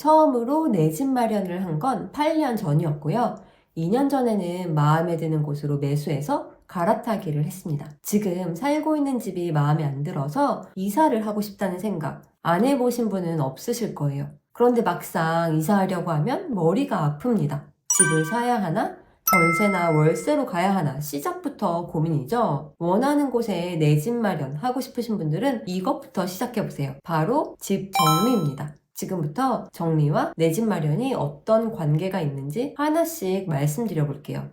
처음으로 내 집 마련을 한 건 8년 전이었고요. 2년 전에는 마음에 드는 곳으로 매수해서 갈아타기를 했습니다. 지금 살고 있는 집이 마음에 안 들어서 이사를 하고 싶다는 생각 안 해보신 분은 없으실 거예요. 그런데 막상 이사하려고 하면 머리가 아픕니다. 집을 사야 하나? 전세나 월세로 가야 하나? 시작부터 고민이죠. 원하는 곳에 내 집 마련 하고 싶으신 분들은 이것부터 시작해보세요. 바로 집 정리입니다. 지금부터 정리와 내 집 마련이 어떤 관계가 있는지 하나씩 말씀드려 볼게요.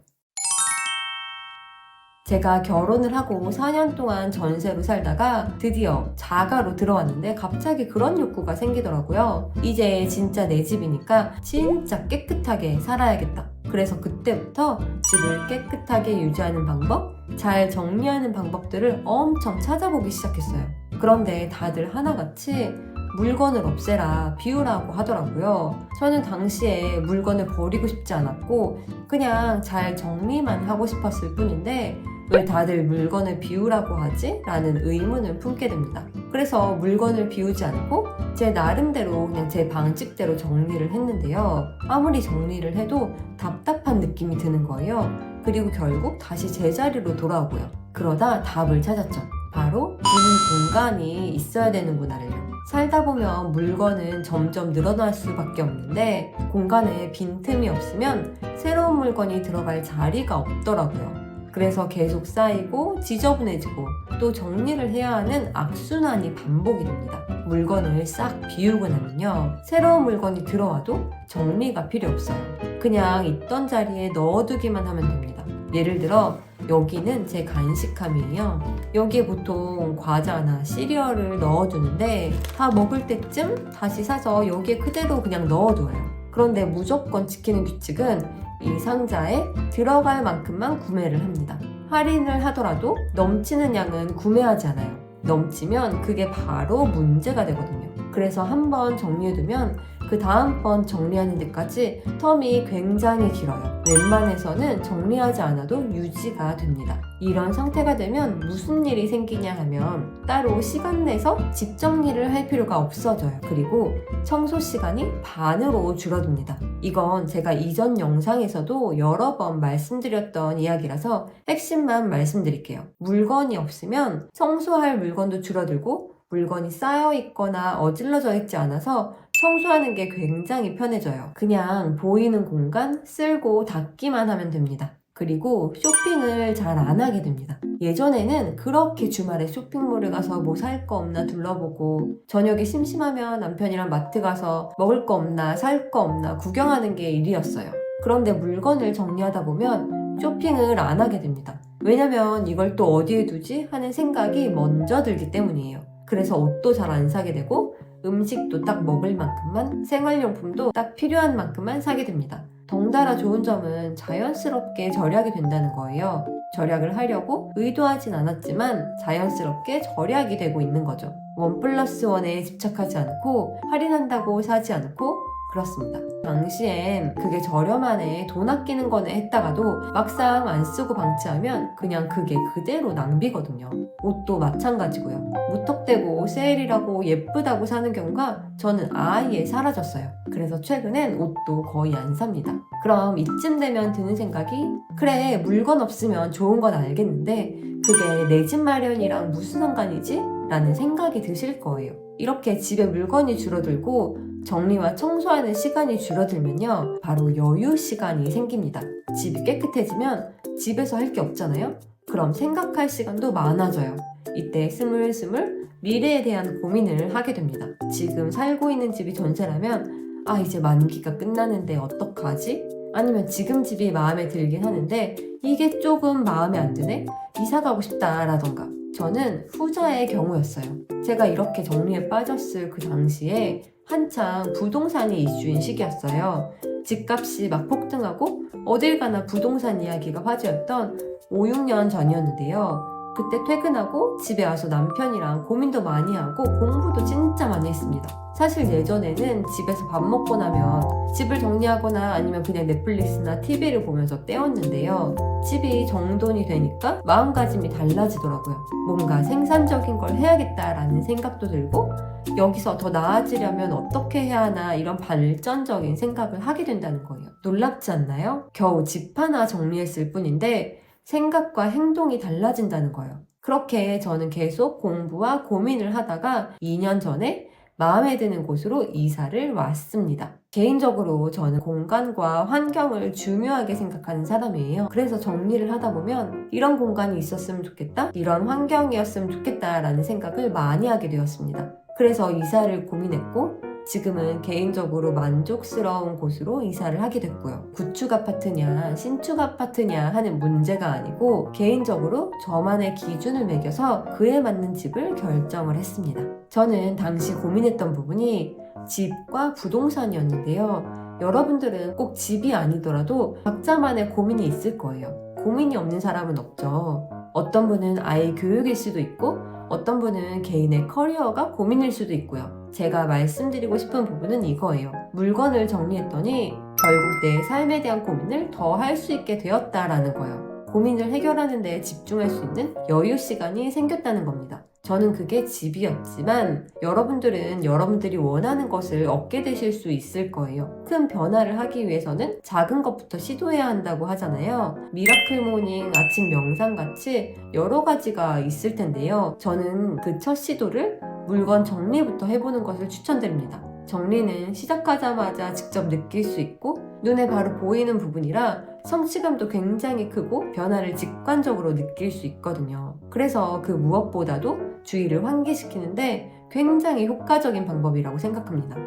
제가 결혼을 하고 4년 동안 전세로 살다가 드디어 자가로 들어왔는데 갑자기 그런 욕구가 생기더라고요. 이제 진짜 내 집이니까 진짜 깨끗하게 살아야겠다. 그래서 그때부터 집을 깨끗하게 유지하는 방법, 잘 정리하는 방법들을 엄청 찾아보기 시작했어요. 그런데 다들 하나같이 물건을 없애라, 비우라고 하더라고요. 저는 당시에 물건을 버리고 싶지 않았고, 그냥 잘 정리만 하고 싶었을 뿐인데, 왜 다들 물건을 비우라고 하지? 라는 의문을 품게 됩니다. 그래서 물건을 비우지 않고 제 나름대로 그냥 제 방식대로 정리를 했는데요. 아무리 정리를 해도 답답한 느낌이 드는 거예요. 그리고 결국 다시 제자리로 돌아오고요. 그러다 답을 찾았죠. 바로 빈 공간이 있어야 되는구나를요. 살다 보면 물건은 점점 늘어날 수밖에 없는데 공간에 빈틈이 없으면 새로운 물건이 들어갈 자리가 없더라고요. 그래서 계속 쌓이고 지저분해지고 또 정리를 해야 하는 악순환이 반복이 됩니다. 물건을 싹 비우고 나면요. 새로운 물건이 들어와도 정리가 필요 없어요. 그냥 있던 자리에 넣어두기만 하면 됩니다. 예를 들어 여기는 제 간식함이에요. 여기에 보통 과자나 시리얼을 넣어두는데 다 먹을 때쯤 다시 사서 여기에 그대로 그냥 넣어두어요. 그런데 무조건 지키는 규칙은 이 상자에 들어갈 만큼만 구매를 합니다. 할인을 하더라도 넘치는 양은 구매하지 않아요. 넘치면 그게 바로 문제가 되거든요. 그래서 한번 정리해두면 그 다음번 정리하는 데까지 텀이 굉장히 길어요. 웬만해서는 정리하지 않아도 유지가 됩니다. 이런 상태가 되면 무슨 일이 생기냐 하면 따로 시간 내서 집 정리를 할 필요가 없어져요. 그리고 청소 시간이 반으로 줄어듭니다. 이건 제가 이전 영상에서도 여러 번 말씀드렸던 이야기라서 핵심만 말씀드릴게요. 물건이 없으면 청소할 물건도 줄어들고 물건이 쌓여 있거나 어질러져 있지 않아서 청소하는 게 굉장히 편해져요. 그냥 보이는 공간 쓸고 닫기만 하면 됩니다. 그리고 쇼핑을 잘 안 하게 됩니다. 예전에는 그렇게 주말에 쇼핑몰을 가서 뭐 살 거 없나 둘러보고 저녁에 심심하면 남편이랑 마트 가서 먹을 거 없나 살 거 없나 구경하는 게 일이었어요. 그런데 물건을 정리하다 보면 쇼핑을 안 하게 됩니다. 왜냐면 이걸 또 어디에 두지 하는 생각이 먼저 들기 때문이에요. 그래서 옷도 잘 안 사게 되고 음식도 딱 먹을 만큼만 생활용품도 딱 필요한 만큼만 사게 됩니다. 덩달아 좋은 점은 자연스럽게 절약이 된다는 거예요. 절약을 하려고 의도하진 않았지만 자연스럽게 절약이 되고 있는 거죠. 원 플러스 원에 집착하지 않고 할인한다고 사지 않고 그렇습니다. 당시엔 그게 저렴하네, 돈 아끼는 거네 했다가도 막상 안 쓰고 방치하면 그냥 그게 그대로 낭비거든요. 옷도 마찬가지고요. 무턱대고 세일이라고 예쁘다고 사는 경우가 저는 아예 사라졌어요. 그래서 최근엔 옷도 거의 안 삽니다. 그럼 이쯤 되면 드는 생각이 그래, 물건 없으면 좋은 건 알겠는데 그게 내 집 마련이랑 무슨 상관이지? 라는 생각이 드실 거예요. 이렇게 집에 물건이 줄어들고 정리와 청소하는 시간이 줄어들면요. 바로 여유 시간이 생깁니다. 집이 깨끗해지면 집에서 할 게 없잖아요. 그럼 생각할 시간도 많아져요. 이때 스물스물 미래에 대한 고민을 하게 됩니다. 지금 살고 있는 집이 전세라면 아 이제 만기가 끝나는데 어떡하지? 아니면 지금 집이 마음에 들긴 하는데 이게 조금 마음에 안 드네? 이사 가고 싶다라던가 저는 후자의 경우였어요. 제가 이렇게 정리에 빠졌을 그 당시에 한창 부동산이 이슈인 시기였어요. 집값이 막 폭등하고 어딜 가나 부동산 이야기가 화제였던 5, 6년 전이었는데요. 그때 퇴근하고 집에 와서 남편이랑 고민도 많이 하고 공부도 진짜 많이 했습니다. 사실 예전에는 집에서 밥 먹고 나면 집을 정리하거나 아니면 그냥 넷플릭스나 TV를 보면서 때웠는데요. 집이 정돈이 되니까 마음가짐이 달라지더라고요. 뭔가 생산적인 걸 해야겠다라는 생각도 들고 여기서 더 나아지려면 어떻게 해야 하나 이런 발전적인 생각을 하게 된다는 거예요. 놀랍지 않나요? 겨우 집 하나 정리했을 뿐인데 생각과 행동이 달라진다는 거예요. 그렇게 저는 계속 공부와 고민을 하다가 2년 전에 마음에 드는 곳으로 이사를 왔습니다. 개인적으로 저는 공간과 환경을 중요하게 생각하는 사람이에요. 그래서 정리를 하다 보면 이런 공간이 있었으면 좋겠다, 이런 환경이었으면 좋겠다라는 생각을 많이 하게 되었습니다. 그래서 이사를 고민했고, 지금은 개인적으로 만족스러운 곳으로 이사를 하게 됐고요. 구축 아파트냐, 신축 아파트냐 하는 문제가 아니고, 개인적으로 저만의 기준을 매겨서 그에 맞는 집을 결정을 했습니다. 저는 당시 고민했던 부분이 집과 부동산이었는데요. 여러분들은 꼭 집이 아니더라도 각자만의 고민이 있을 거예요. 고민이 없는 사람은 없죠. 어떤 분은 아이 교육일 수도 있고, 어떤 분은 개인의 커리어가 고민일 수도 있고요. 제가 말씀드리고 싶은 부분은 이거예요. 물건을 정리했더니 결국 내 삶에 대한 고민을 더 할 수 있게 되었다라는 거예요. 고민을 해결하는 데 집중할 수 있는 여유 시간이 생겼다는 겁니다. 저는 그게 집이었지만 여러분들은 여러분들이 원하는 것을 얻게 되실 수 있을 거예요. 큰 변화를 하기 위해서는 작은 것부터 시도해야 한다고 하잖아요. 미라클 모닝, 아침 명상 같이 여러 가지가 있을 텐데요. 저는 그 첫 시도를 물건 정리부터 해보는 것을 추천드립니다. 정리는 시작하자마자 직접 느낄 수 있고 눈에 바로 보이는 부분이라 성취감도 굉장히 크고 변화를 직관적으로 느낄 수 있거든요. 그래서 그 무엇보다도 주의를 환기시키는데 굉장히 효과적인 방법이라고 생각합니다.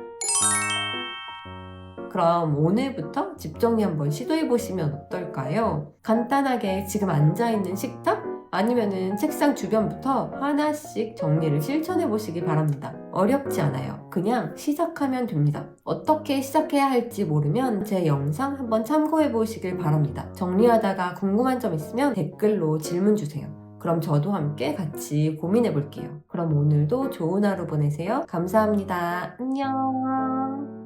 그럼 오늘부터 집 정리 한번 시도해 보시면 어떨까요? 간단하게 지금 앉아 있는 식탁 아니면은 책상 주변부터 하나씩 정리를 실천해 보시기 바랍니다. 어렵지 않아요. 그냥 시작하면 됩니다. 어떻게 시작해야 할지 모르면 제 영상 한번 참고해 보시길 바랍니다. 정리하다가 궁금한 점 있으면 댓글로 질문 주세요. 그럼 저도 함께 같이 고민해 볼게요. 그럼 오늘도 좋은 하루 보내세요. 감사합니다. 안녕.